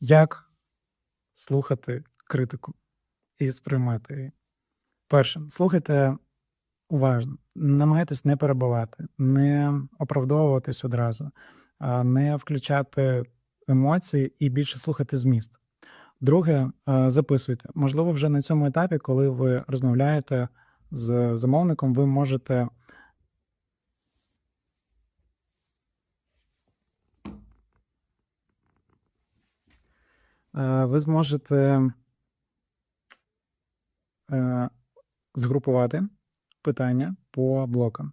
Як слухати критику і сприймати її? Перше, слухайте уважно, намагайтесь не перебивати, не оправдовуватись одразу, не включати емоції і більше слухати зміст. Друге, записуйте. Можливо, вже на цьому етапі, коли ви розмовляєте з замовником, ви можете ви зможете е, згрупувати питання по блокам.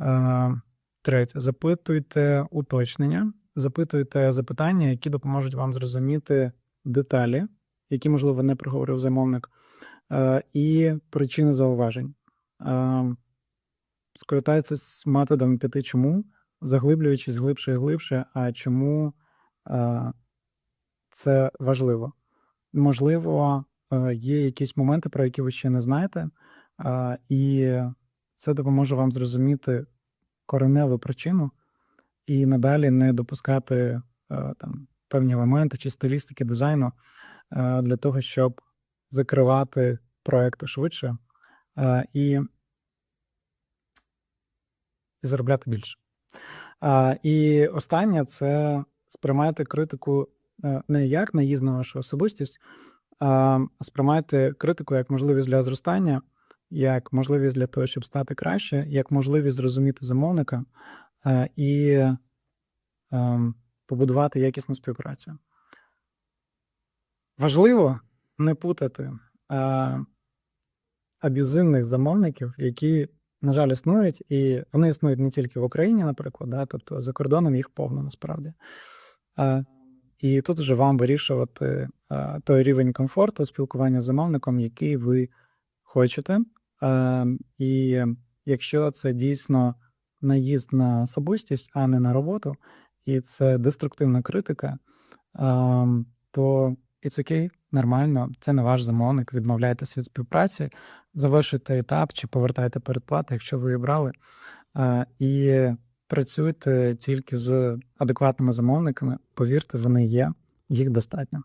Е, Третє, запитуйте уточнення, запитуйте запитання, які допоможуть вам зрозуміти деталі, які, можливо, не проговорив замовник, е, і причини зауважень. Е, Скористайтесь методом п'яти чому, заглиблюючись глибше і глибше, а чому е, це важливо. Можливо, е, є якісь моменти, про які ви ще не знаєте, і це допоможе вам зрозуміти кореневу причину і надалі не допускати е, там певні елементи чи стилістики дизайну е, для того, щоб закривати проекти швидше і заробляти більше. І останнє це сприймайте критику е, не як наїзд на вашу особистість, а сприймайте критику як можливість для зростання, як можливість для того, щоб стати краще, як можливість зрозуміти замовника е, і ем, побудувати якісну співпрацю. Важливо не путати е, аб'юзивних замовників, які, на жаль, існують, і вони існують не тільки в Україні, наприклад, да, тобто за кордоном їх повно насправді. І тут вже вам вирішувати е, той рівень комфорту спілкування з замовником, який ви хочете. Е, і якщо це дійсно наїзд на особистість, а не на роботу, і це деструктивна критика, е, то it's окей, нормально, це не ваш замовник, відмовляйтесь від співпраці, завершуйте етап чи повертайте передплату, якщо ви її брали. Е, і працюйте тільки з адекватними замовниками. Повірте, вони є, їх достатньо.